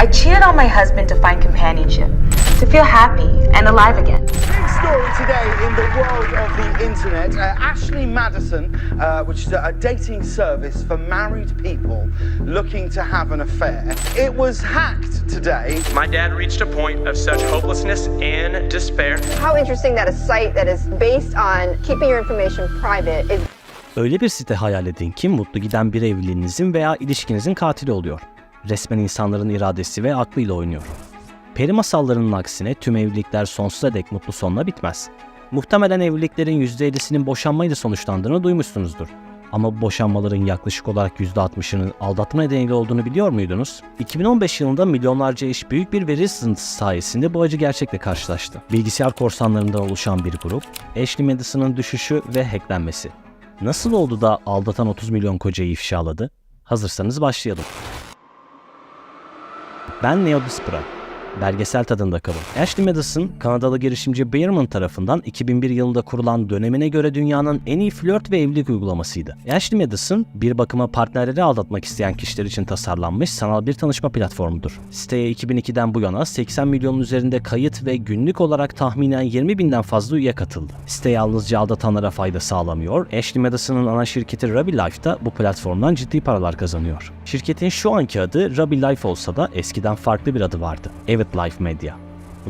I cheated on my husband to find companionship, to feel happy and alive again. Big story today in the world of the internet. Uh, Ashley Madison, uh, which is a, a dating service for married people looking to have an affair. It was hacked today. My dad reached a point of such hopelessness and despair. How interesting that a site that is based on keeping your information private is Öyle bir site hayal edin ki mutlu giden bir evliliğinizin veya ilişkinizin katili oluyor. Resmen insanların iradesi ve aklıyla oynuyor. Peri masallarının aksine tüm evlilikler sonsuza dek mutlu sonla bitmez. Muhtemelen evliliklerin %50'sinin boşanmayla sonuçlandığını duymuşsunuzdur. Ama bu boşanmaların yaklaşık olarak %60'ının aldatma nedeniyle olduğunu biliyor muydunuz? 2015 yılında milyonlarca eş büyük bir veri sızıntısı sayesinde bu acı gerçekle karşılaştı. Bilgisayar korsanlarından oluşan bir grup, Ashley Madison'ın düşüşü ve hacklenmesi. Nasıl oldu da aldatan 30 milyon kocayı ifşaladı? Hazırsanız başlayalım. Ben Neo Dispra. Belgesel tadında kalın. Ashley Madison, Kanadalı girişimci Beerman tarafından 2001 yılında kurulan dönemine göre dünyanın en iyi flört ve evlilik uygulamasıydı. Ashley Madison, bir bakıma partnerleri aldatmak isteyen kişiler için tasarlanmış sanal bir tanışma platformudur. Siteye 2002'den bu yana 80 milyonun üzerinde kayıt ve günlük olarak tahminen 20 binden fazla üye katıldı. Site yalnızca aldatanlara fayda sağlamıyor, Ashley Madison'ın ana şirketi Ruby Life da bu platformdan ciddi paralar kazanıyor. Şirketin şu anki adı Ruby Life olsa da eskiden farklı bir adı vardı. Evet Life Media.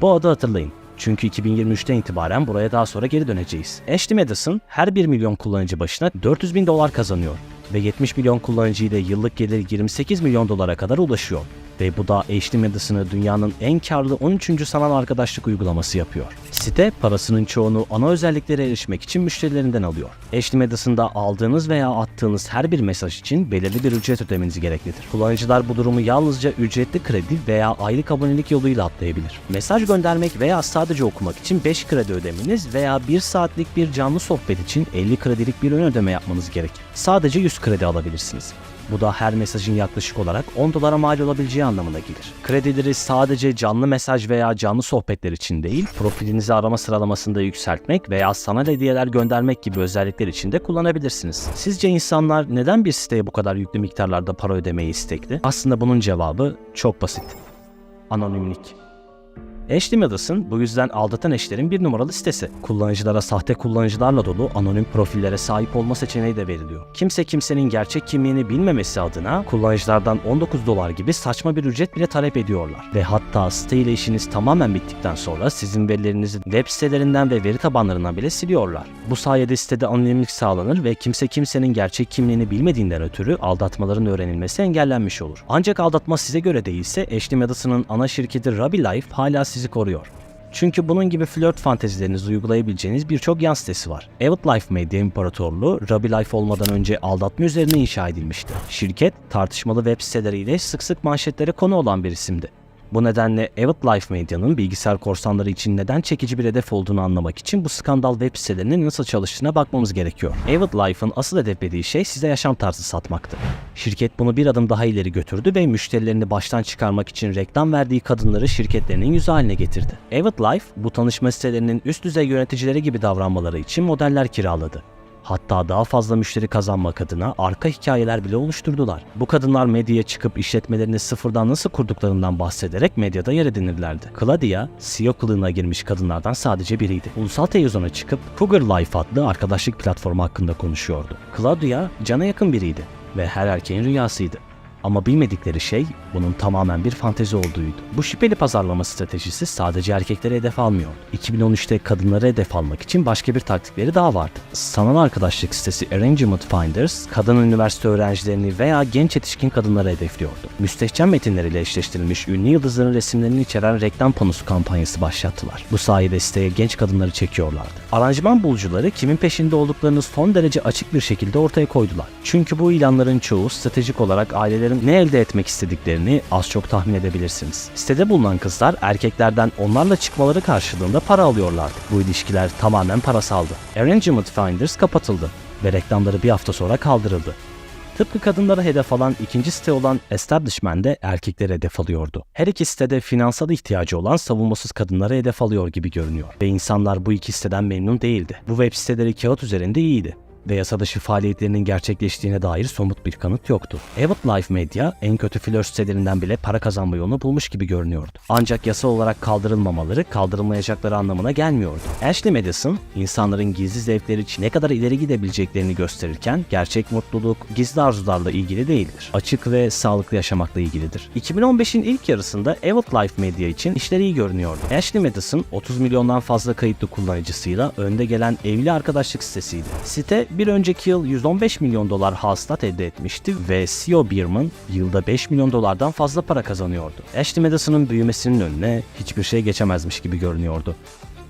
Bu adı hatırlayın. Çünkü 2023'ten itibaren buraya daha sonra geri döneceğiz. Ashley Madison her 1 milyon kullanıcı başına 400 bin dolar kazanıyor ve 70 milyon kullanıcı ile yıllık gelir 28 milyon dolara kadar ulaşıyor. Ve bu da Ashley Madison'ı dünyanın en karlı 13. sanal arkadaşlık uygulaması yapıyor. Site parasının çoğunu ana özelliklere erişmek için müşterilerinden alıyor. Ashley Madison'da aldığınız veya attığınız her bir mesaj için belirli bir ücret ödemeniz gereklidir. Kullanıcılar bu durumu yalnızca ücretli kredi veya aylık abonelik yoluyla atlayabilir. Mesaj göndermek veya sadece okumak için 5 kredi ödemeniz veya 1 saatlik bir canlı sohbet için 50 kredilik bir ön ödeme yapmanız gerekir. Sadece 100 kredi alabilirsiniz. Bu da her mesajın yaklaşık olarak 10 dolara mal olabileceği anlamına gelir. Kredileri sadece canlı mesaj veya canlı sohbetler için değil, profilinizi arama sıralamasında yükseltmek veya sanal hediyeler göndermek gibi özellikler için de kullanabilirsiniz. Sizce insanlar neden bir siteye bu kadar yüklü miktarlarda para ödemeyi istekli? Aslında bunun cevabı çok basit. Anonimlik. Ashley Madison bu yüzden aldatan eşlerin bir numaralı sitesi. Kullanıcılara sahte kullanıcılarla dolu anonim profillere sahip olma seçeneği de veriliyor. Kimse kimsenin gerçek kimliğini bilmemesi adına kullanıcılardan 19 dolar gibi saçma bir ücret bile talep ediyorlar. Ve hatta site ile işiniz tamamen bittikten sonra sizin verilerinizi web sitelerinden ve veri tabanlarından bile siliyorlar. Bu sayede sitede anonimlik sağlanır ve kimse kimsenin gerçek kimliğini bilmediğinden ötürü aldatmaların öğrenilmesi engellenmiş olur. Ancak aldatma size göre değilse Ashley Madison'ın ana şirketi Ruby Life hala sizi koruyor. Çünkü bunun gibi flört fantezilerinizi uygulayabileceğiniz birçok yan sitesi var. Avid Life Medya İmparatorluğu, Ruby Life olmadan önce aldatma üzerine inşa edilmişti. Şirket, tartışmalı web siteleriyle sık sık manşetlere konu olan bir isimdi. Bu nedenle Avid Life Medya'nın bilgisayar korsanları için neden çekici bir hedef olduğunu anlamak için bu skandal web sitelerinin nasıl çalıştığına bakmamız gerekiyor. Avid Life'ın asıl hedeflediği şey size yaşam tarzı satmaktı. Şirket bunu bir adım daha ileri götürdü ve müşterilerini baştan çıkarmak için reklam verdiği kadınları şirketlerinin yüzü haline getirdi. Avid Life, bu tanışma sitelerinin üst düzey yöneticileri gibi davranmaları için modeller kiraladı. Hatta daha fazla müşteri kazanmak adına arka hikayeler bile oluşturdular. Bu kadınlar medyaya çıkıp işletmelerini sıfırdan nasıl kurduklarından bahsederek medyada yer edinirlerdi. Claudia, CEO kılığına girmiş kadınlardan sadece biriydi. Ulusal televizyona çıkıp Cougar Life adlı arkadaşlık platformu hakkında konuşuyordu. Claudia, cana yakın biriydi ve her erkeğin rüyasıydı. Ama bilmedikleri şey bunun tamamen bir fantezi olduğuydu. Bu şüpheli pazarlama stratejisi sadece erkekleri hedef almıyor. 2013'te kadınları hedef almak için başka bir taktikleri daha vardı. Sanal arkadaşlık sitesi Arrangement Finders, kadın üniversite öğrencilerini veya genç yetişkin kadınları hedefliyordu. Müstehcen metinleriyle eşleştirilmiş ünlü yıldızların resimlerini içeren reklam panosu kampanyası başlattılar. Bu sayede siteye genç kadınları çekiyorlardı. Aranjman bulucuları kimin peşinde olduklarını son derece açık bir şekilde ortaya koydular. Çünkü bu ilanların çoğu stratejik olarak ailelerin ne elde etmek istediklerini az çok tahmin edebilirsiniz. Sitede bulunan kızlar erkeklerden onlarla çıkmaları karşılığında para alıyorlardı. Bu ilişkiler tamamen parasaldı. Arrangement Finders kapatıldı ve reklamları bir hafta sonra kaldırıldı. Tıpkı kadınlara hedef alan ikinci site olan Establishment de erkekleri hedef alıyordu. Her iki sitede finansal ihtiyacı olan savunmasız kadınları hedef alıyor gibi görünüyor. Ve insanlar bu iki siteden memnun değildi. Bu web siteleri kağıt üzerinde iyiydi. Ve yasa dışı faaliyetlerinin gerçekleştiğine dair somut bir kanıt yoktu. Avid Life Media en kötü flört sitelerinden bile para kazanma yolunu bulmuş gibi görünüyordu. Ancak yasa olarak kaldırılmamaları kaldırılmayacakları anlamına gelmiyordu. Ashley Madison, insanların gizli zevkleri için ne kadar ileri gidebileceklerini gösterirken gerçek mutluluk gizli arzularla ilgili değildir. Açık ve sağlıklı yaşamakla ilgilidir. 2015'in ilk yarısında Avid Life Media için işleri iyi görünüyordu. Ashley Madison 30 milyondan fazla kayıtlı kullanıcısıyla önde gelen evli arkadaşlık sitesiydi. Site bir önceki yıl 115 milyon dolar hasılat elde etmişti ve CEO Bierman yılda 5 milyon dolardan fazla para kazanıyordu. Ashley Madison'ın büyümesinin önüne hiçbir şey geçemezmiş gibi görünüyordu.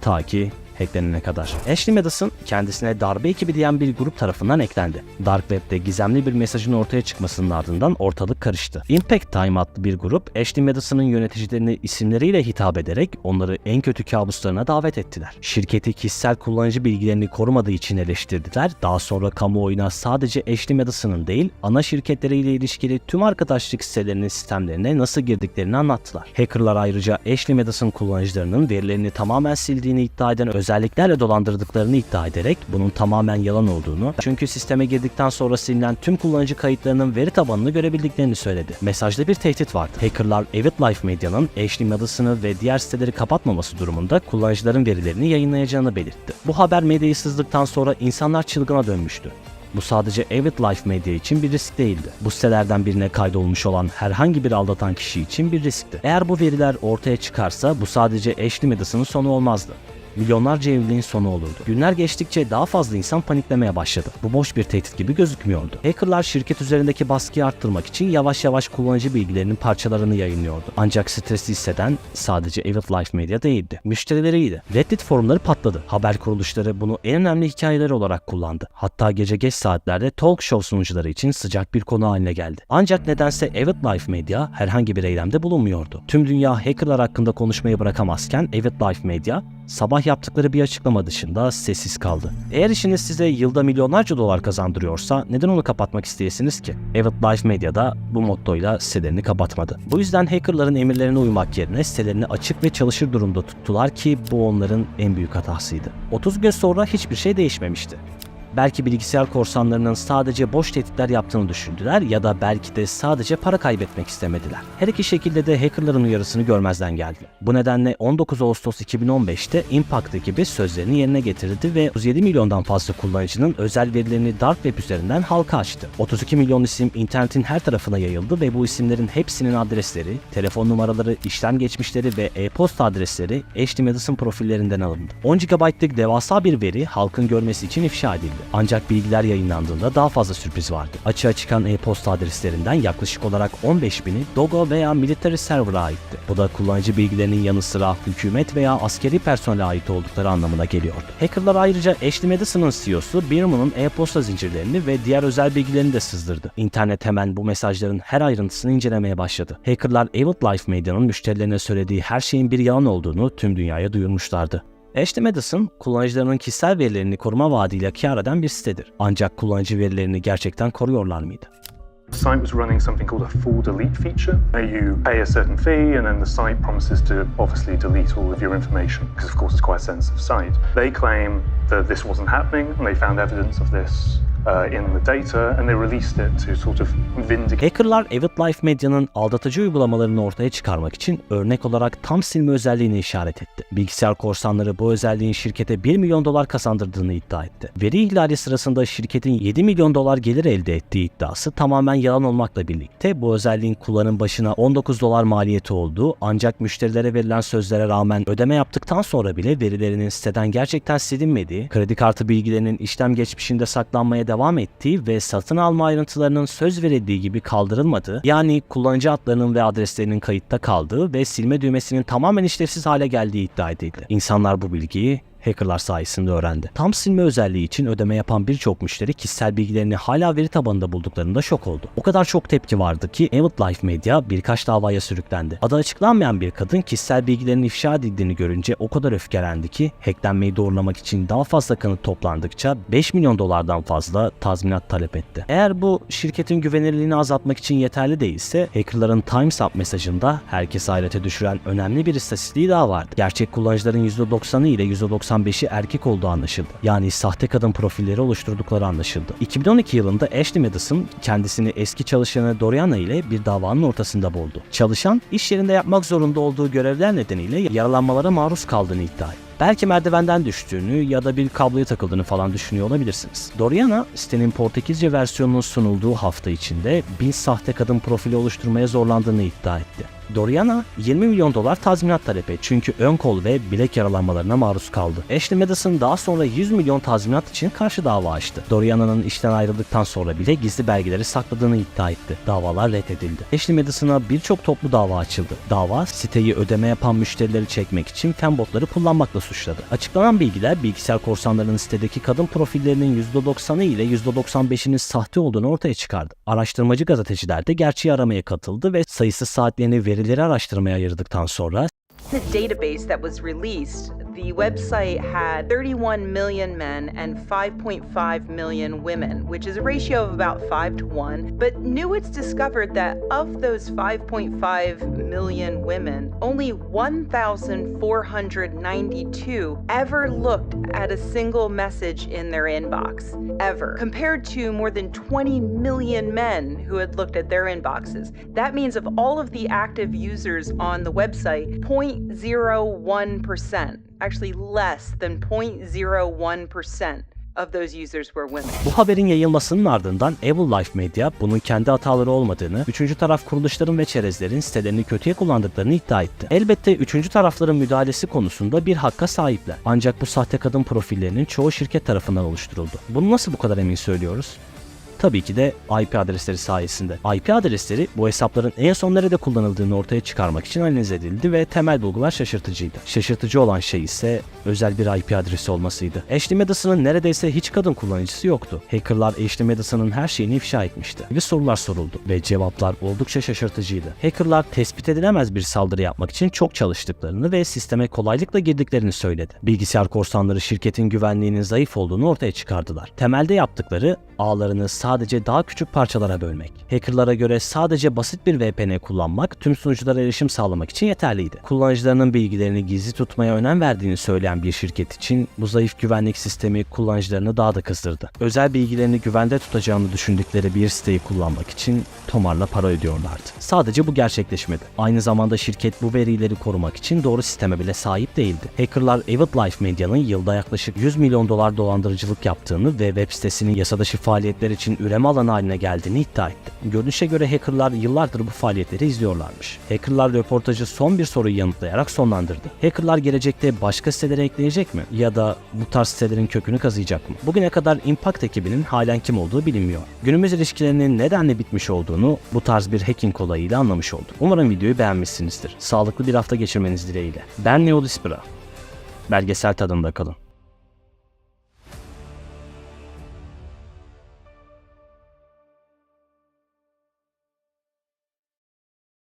Ta ki hacklenene kadar. Ashley Madison kendisine darbe ekibi diyen bir grup tarafından eklendi. Dark Web'de gizemli bir mesajın ortaya çıkmasının ardından ortalık karıştı. Impact Time adlı bir grup Ashley Madison'ın yöneticilerini isimleriyle hitap ederek onları en kötü kabuslarına davet ettiler. Şirketi kişisel kullanıcı bilgilerini korumadığı için eleştirdiler. Daha sonra kamuoyuna sadece Ashley Madison'ın değil, ana şirketleriyle ilişkili tüm arkadaşlık sitelerinin sistemlerine nasıl girdiklerini anlattılar. Hackerlar ayrıca Ashley Madison kullanıcılarının verilerini tamamen sildiğini iddia eden özelliklerle dolandırdıklarını iddia ederek bunun tamamen yalan olduğunu, çünkü sisteme girdikten sonra silinen tüm kullanıcı kayıtlarının veri tabanını görebildiklerini söyledi. Mesajda bir tehdit vardı. Hackerlar Avid Life Media'nın Ashley Madison'ı ve diğer siteleri kapatmaması durumunda kullanıcıların verilerini yayınlayacağını belirtti. Bu haber medyayı sızdıktan sonra insanlar çılgına dönmüştü. Bu sadece Avid Life Media için bir risk değildi. Bu sitelerden birine kaydolmuş olan herhangi bir aldatan kişi için bir riskti. Eğer bu veriler ortaya çıkarsa bu sadece Ashley Madison'ın sonu olmazdı milyonlarca evliliğin sonu olurdu. Günler geçtikçe daha fazla insan paniklemeye başladı. Bu boş bir tehdit gibi gözükmüyordu. Hackerlar şirket üzerindeki baskıyı arttırmak için yavaş yavaş kullanıcı bilgilerinin parçalarını yayınlıyordu. Ancak stresli hisseden sadece Avid Life Media değildi. Müşterileriydi. Reddit forumları patladı. Haber kuruluşları bunu en önemli hikayeleri olarak kullandı. Hatta gece geç saatlerde talk show sunucuları için sıcak bir konu haline geldi. Ancak nedense Avid Life Media herhangi bir eylemde bulunmuyordu. Tüm dünya hackerlar hakkında konuşmayı bırakamazken Avid Life Media sabah yaptıkları bir açıklama dışında sessiz kaldı. Eğer işiniz size yılda milyonlarca dolar kazandırıyorsa neden onu kapatmak isteyesiniz ki? Avid Life Media bu mottoyla sitelerini kapatmadı. Bu yüzden hackerların emirlerine uymak yerine sitelerini açık ve çalışır durumda tuttular ki bu onların en büyük hatasıydı. 30 gün sonra hiçbir şey değişmemişti. Belki bilgisayar korsanlarının sadece boş tehditler yaptığını düşündüler ya da belki de sadece para kaybetmek istemediler. Her iki şekilde de hackerların uyarısını görmezden geldiler. Bu nedenle 19 Ağustos 2015'te Impact ekibi sözlerini yerine getirdi ve 37 milyondan fazla kullanıcının özel verilerini Dark Web üzerinden halka açtı. 32 milyon isim internetin her tarafına yayıldı ve bu isimlerin hepsinin adresleri, telefon numaraları, işlem geçmişleri ve e-posta adresleri Ashley Madison profillerinden alındı. 10 GB'lık devasa bir veri halkın görmesi için ifşa edildi. Ancak bilgiler yayınlandığında daha fazla sürpriz vardı. Açığa çıkan e-posta adreslerinden yaklaşık olarak 15 bini Dogo veya Military Server'a aitti. Bu da kullanıcı bilgilerinin yanı sıra hükümet veya askeri personele ait oldukları anlamına geliyordu. Hackerlar ayrıca Ashley Madison'ın CEO'su Bierman'ın e-posta zincirlerini ve diğer özel bilgilerini de sızdırdı. İnternet hemen bu mesajların her ayrıntısını incelemeye başladı. Hackerlar Avid Life Media'nın müşterilerine söylediği her şeyin bir yalan olduğunu tüm dünyaya duyurmuşlardı. Ashley Madison, kullanıcılarının kişisel verilerini koruma vaadiyle kar eden bir sitedir. Ancak kullanıcı verilerini gerçekten koruyorlar mıydı? The site was running something called a full delete feature. where You pay a certain fee, and then the site promises to obviously delete all of your information because, of course, it's quite a sensitive site. They claim that this wasn't happening, and they found evidence of this uh, in the data, and they released it to sort of vindicate. Hackerlar Avid Life Media'nın aldatıcı uygulamalarını ortaya çıkarmak için örnek olarak tam silme özelliğini işaret etti. Bilgisayar korsanları bu özelliğin şirkete 1 milyon dolar kazandırdığını iddia etti. Veri ihlali sırasında şirketin 7 milyon dolar gelir elde ettiği iddiası tamamen yalan olmakla birlikte bu özelliğin kullanım başına 19 dolar maliyeti olduğu ancak müşterilere verilen sözlere rağmen ödeme yaptıktan sonra bile verilerinin siteden gerçekten silinmediği, kredi kartı bilgilerinin işlem geçmişinde saklanmaya devam ettiği ve satın alma ayrıntılarının söz verildiği gibi kaldırılmadığı, yani kullanıcı adlarının ve adreslerinin kayıtta kaldığı ve silme düğmesinin tamamen işlevsiz hale geldiği iddia edildi. İnsanlar bu bilgiyi hackerlar sayesinde öğrendi. Tam silme özelliği için ödeme yapan birçok müşteri kişisel bilgilerini hala veri tabanında bulduklarında şok oldu. O kadar çok tepki vardı ki Avid Life Media birkaç davaya sürüklendi. Adı açıklanmayan bir kadın kişisel bilgilerinin ifşa edildiğini görünce o kadar öfkelendi ki hacklenmeyi doğrulamak için daha fazla kanıt toplandıkça 5 milyon dolardan fazla tazminat talep etti. Eğer bu şirketin güvenilirliğini azaltmak için yeterli değilse hackerların Times Up mesajında herkesi hayrete düşüren önemli bir istatistiği daha vardı. Gerçek kullanıcıların %90'ı ile %90 %95'i erkek olduğu anlaşıldı. Yani sahte kadın profilleri oluşturdukları anlaşıldı. 2012 yılında Ashley Madison kendisini eski çalışanı Doriana ile bir davanın ortasında buldu. Çalışan iş yerinde yapmak zorunda olduğu görevler nedeniyle yaralanmalara maruz kaldığını iddia etti. Belki merdivenden düştüğünü ya da bir kabloya takıldığını falan düşünüyor olabilirsiniz. Doriana, sitenin Portekizce versiyonunun sunulduğu hafta içinde bin sahte kadın profili oluşturmaya zorlandığını iddia etti. Doriana 20 milyon dolar tazminat talep etti çünkü ön kol ve bilek yaralanmalarına maruz kaldı. Ashley Madison daha sonra 100 milyon tazminat için karşı dava açtı. Doriana'nın işten ayrıldıktan sonra bile gizli belgeleri sakladığını iddia etti. Davalar reddedildi. Ashley Madison'a birçok toplu dava açıldı. Dava siteyi ödeme yapan müşterileri çekmek için fembotları kullanmakla suçladı. Açıklanan bilgiler bilgisayar korsanlarının sitedeki kadın profillerinin %90'ı ile %95'inin sahte olduğunu ortaya çıkardı. Araştırmacı gazeteciler de gerçeği aramaya katıldı ve sayısız saatlerini verileri araştırmaya ayırdıktan sonra the database that was released, the website had 31 million men and 5.5 million women, which is a ratio of about 5 to 1. But Newitz discovered that of those 5.5 million women, only 1,492 ever looked at a single message in their inbox, ever, compared to more than 20 million men who had looked at their inboxes. That means of all of the active users on the website, 0.01%, actually less than 0.01% of those users were women. Bu haberin yayılmasının ardından Evil Life Media bunun kendi hataları olmadığını, üçüncü taraf kuruluşların ve çerezlerin sitelerini kötüye kullandıklarını iddia etti. Elbette üçüncü tarafların müdahalesi konusunda bir hakka sahipler. Ancak bu sahte kadın profillerinin çoğu şirket tarafından oluşturuldu. Bunu nasıl bu kadar emin söylüyoruz? Tabii ki de IP adresleri sayesinde. IP adresleri bu hesapların en son nerede kullanıldığını ortaya çıkarmak için analiz edildi ve temel bulgular şaşırtıcıydı. Şaşırtıcı olan şey ise özel bir IP adresi olmasıydı. Ashley Madison'ın neredeyse hiç kadın kullanıcısı yoktu. Hackerlar Ashley Madison'ın her şeyini ifşa etmişti. Ve sorular soruldu ve cevaplar oldukça şaşırtıcıydı. Hackerlar tespit edilemez bir saldırı yapmak için çok çalıştıklarını ve sisteme kolaylıkla girdiklerini söyledi. Bilgisayar korsanları şirketin güvenliğinin zayıf olduğunu ortaya çıkardılar. Temelde yaptıkları ağlarını sadece daha küçük parçalara bölmek. Hackerlara göre sadece basit bir VPN kullanmak tüm sunuculara erişim sağlamak için yeterliydi. Kullanıcılarının bilgilerini gizli tutmaya önem verdiğini söyleyen bir şirket için bu zayıf güvenlik sistemi kullanıcılarını daha da kızdırdı. Özel bilgilerini güvende tutacağını düşündükleri bir siteyi kullanmak için tomarla para ödüyorlardı. Sadece bu gerçekleşmedi. Aynı zamanda şirket bu verileri korumak için doğru sisteme bile sahip değildi. Hackerlar Avid Life Media'nın yılda yaklaşık 100 milyon dolar dolandırıcılık yaptığını ve web sitesinin yasa dışı faaliyetler için üreme alanı haline geldiğini iddia etti. Görünüşe göre hackerlar yıllardır bu faaliyetleri izliyorlarmış. Hackerlar röportajı son bir soruyu yanıtlayarak sonlandırdı. Hackerlar gelecekte başka sitelere ekleyecek mi? Ya da bu tarz sitelerin kökünü kazıyacak mı? Bugüne kadar Impact ekibinin halen kim olduğu bilinmiyor. Günümüz ilişkilerinin nedenle bitmiş olduğunu bu tarz bir hacking olayıyla anlamış olduk. Umarım videoyu beğenmişsinizdir. Sağlıklı bir hafta geçirmeniz dileğiyle. Ben Neo Dispera. Belgesel tadında kalın.